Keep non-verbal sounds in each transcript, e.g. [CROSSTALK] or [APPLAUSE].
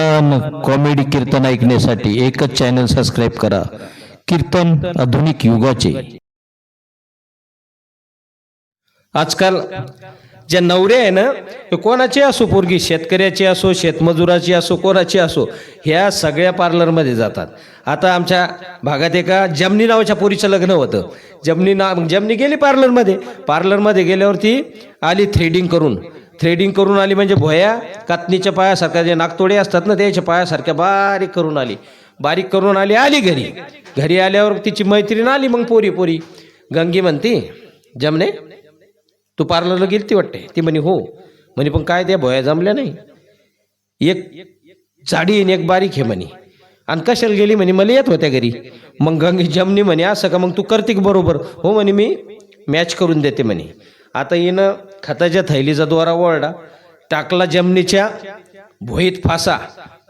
कीर्तन comedy कीर्तन ऐकण्यासाठी एकच channel subscribe करा. कीर्तन आधुनिक युगाचे. आजकाल ज्या नवरे आहे ना ते कोणाची असो पोरगी शेतकऱ्याची असो शेतमजुराची असो कोणाची असो ह्या सगळ्या पार्लरमध्ये जातात. आता आमच्या भागात एका जमनी नावाच्या पोरीचं लग्न होतं. जमनी ना जमनी गेली पार्लरमध्ये पार्लरमध्ये गेल्यावरती आली थ्रेडिंग करून. थ्रेडिंग करून आली म्हणजे भोया कातनीच्या पायासारख्या जे नागतोडे असतात ना त्याच्या पायासारख्या बारीक करून आली. बारीक करून आली आली घरी. घरी आल्यावर तिची मैत्रीण आली मग पोरी पोरी. गंगी म्हणती जमने? तू पार्लरला ती वाटते? ती म्हणे हो. म्हणे पण काय त्या भोया जमल्या नाही? एक जाडी आणि एक बारीक आहे म्हणे. आणि कशाला गेली? म्हणे मला येत होत्या घरी. मग गंगी जमनी म्हणे असं का? मग तू करते बरोबर? हो म्हणे मी मॅच करून देते म्हणे. आता येणं खताच्या थैलीचा द्वारा ओरडा टाकला जमनीच्या भोईत फासा.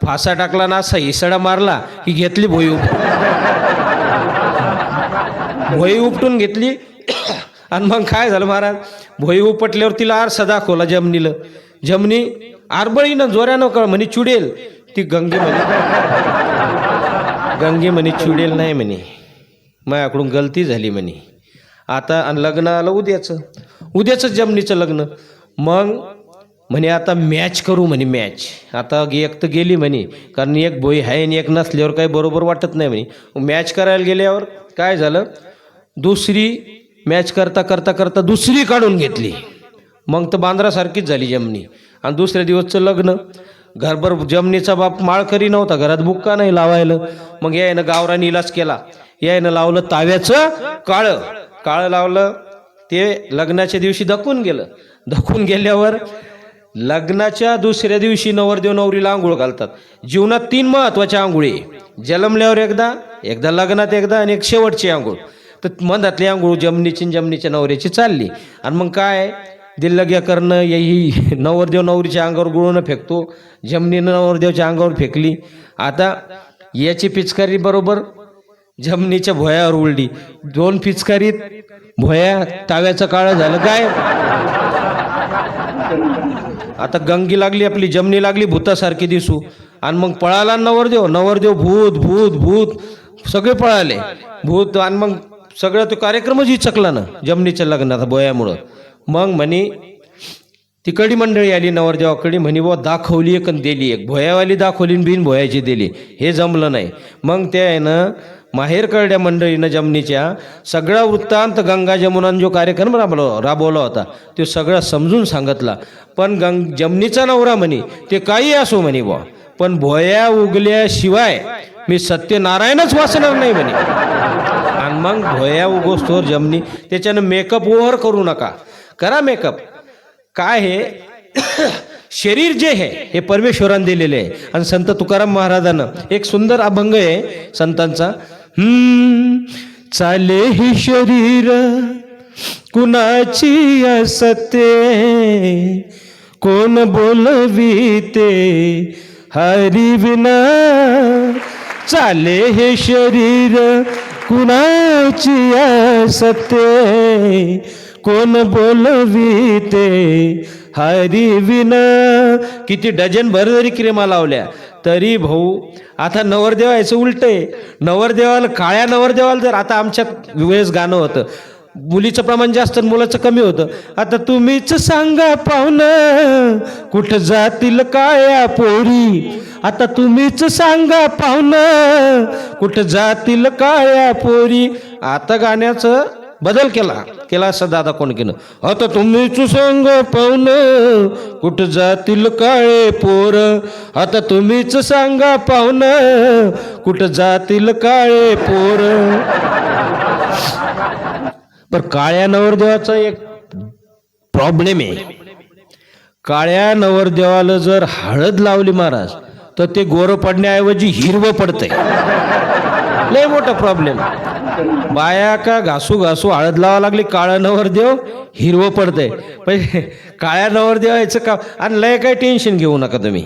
फासा टाकला ना असा इसडा मारला की घेतली भोई भोई उपटून घेतली. आणि मग काय झालं महाराज? भोई उपटल्यावर तिला आरसा दाखवला जमनीला. जमनी आरबळीनं जोऱ्यानं कळ म्हणे चुडेल. ती गंगे म्हणे. गंगे म्हणे चुडेल नाही म्हणे. माझ्याकडून गलती झाली म्हणे. आता आणि लग्न आलं उद्याचं. उद्याचं जमनीचं लग्न. मग म्हणे आता मॅच करू म्हणे मॅच आता एक तर गेली म्हणे कारण एक बोई आहे आणि एक नसल्यावर काही बरोबर वाटत नाही म्हणे. मॅच करायला गेल्यावर काय झालं? दुसरी मॅच करता करता करता दुसरी काढून घेतली. मग तर बांद्रासारखीच झाली जमनी. आणि दुसऱ्या दिवसचं लग्न. घरभर जमनीचा बाप माळकरी नव्हता घरात बुक्का नाही लावायला. मग यायनं गावरानी इलाज केला. यायनं लावलं ताव्याचं काळं. काळं लावलं ते लग्नाच्या दिवशी धकून गेलं. धकून गेल्यावर लग्नाच्या दुसऱ्या दिवशी नवरदेव नवरीला आंघोळ घालतात. जीवनात तीन महत्त्वाच्या आंघोळी जन्मल्यावर एकदा एकदा लग्नात एकदा आणि एक शेवटची आंघोळ. तर मधातली आंघोळ जमनीची जमनीच्या नवऱ्याची चालली. आणि मग काय? दिल्लग्या करणं ही नवरदेव नवरीच्या अंगावर गुळून फेकतो. जमनीनं नवरदेवच्या अंगावर फेकली. आता याची पिचकारी बरोबर जमनीच्या भोयावर उलडी. दोन पिचकारीत भोया ताव्याचं काळं झालं. काय? आता गंगी लागली आपली जमनी लागली भूतासारखी दिसू. आणि मग पळाला नवरदेव. नवरदेव भूत भूत भूत. सगळे पळाले. भूत आणि मग सगळं तो कार्यक्रमच चकला ना जमनीच्या लग्नात बोयामुळं मग म्हणे तिकडी मंडळी आली नवरदेवाकडे म्हणे बुवा दाखवली एक आणि दिली एक. भोयावाली दाखवली आणि बिन भोयाची दिली. हे जमलं नाही. मग ते आहे ना माहेरकरड्या मंडळीनं जमनीच्या सगळा वृत्तांत गंगा जमुनान जो कार्यक्रम राबवला राबवला होता तो सगळा समजून सांगितला. पण गंग जमनीचा नवरा म्हणे ते काही असो म्हणे बुवा पण भोया उगल्याशिवाय मी सत्यनारायणच वाचणार नाही म्हणे. आणि मग भोया उगोस्तोर जमनी त्याच्यानं मेकअप ओव्हर करू नका. करा मेकअप काय हे? [COUGHS] शरीर जे आहे हे परमेश्वरानं दिलेले आहे. आणि संत तुकाराम महाराजानं एक सुंदर अभंग आहे संतांचा हम्म, चाले हे शरीर कुणाची असते? कोण बोलविते? हरी विना चाले हे शरीर कुणाची असते? कोण बोलविते? हरी विना किती डझन भर जरी क्रिमा लावल्या. तरी भाऊ आता नवरदेवा याचं उलट आहे नवरदेवाला काळ्या नवरदेवाला जर आता आमच्या वेळेस गाणं होतं. मुलीचं प्रमाण जास्त मुलाचं कमी होतं. आता तुम्हीच सांगा पाहुणं कुठं जातील काळ्या पोरी? आता तुम्हीच सांगा पाहुणं कुठं जातील काळ्या पोरी? आता गाण्याचं बदल केला. केला असं दादा कोण केलं आता तुम्हीच सांग पाहुणं कुठं जातील काळे पोर? आता तुम्हीच सांगा पाहुणं कुठं जातील काळे पोर? पर काळ्या नवरदेवाचा एक प्रॉब्लेम आहे. काळ्या नवरदेवाला जर हळद लावली महाराज तर ते गोरं पडण्याऐवजी हिरवं पडतंय. लय मोठा प्रॉब्लेम बाया का घासू घासू हळद लावा लागली काळं नवरदेव हिरवं पडतंय. पण काळ्या नवरदेवायचं का? आणि लय काय टेन्शन घेऊ नका तुम्ही.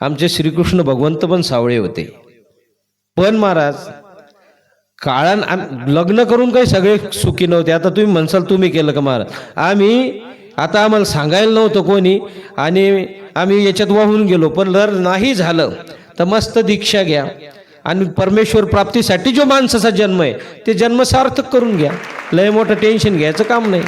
आमचे श्रीकृष्ण भगवंत पण सावळे होते. पण महाराज काळान लग्न करून काही सगळे सुखी नव्हते. आता तुम्ही म्हणसाल तुम्ही केलं का महाराज? आम्ही आता आम्हाला सांगायला नव्हतं कोणी. आणि आम्ही याच्यात वाहून गेलो. पण जर नाही झालं तर मस्त दीक्षा घ्या. आणि परमेश्वर प्राप्तीसाठी जो माणसाचा जन्म आहे ते जन्म सार्थक करून घ्या. लय मोठं टेन्शन घ्यायचं काम नाही.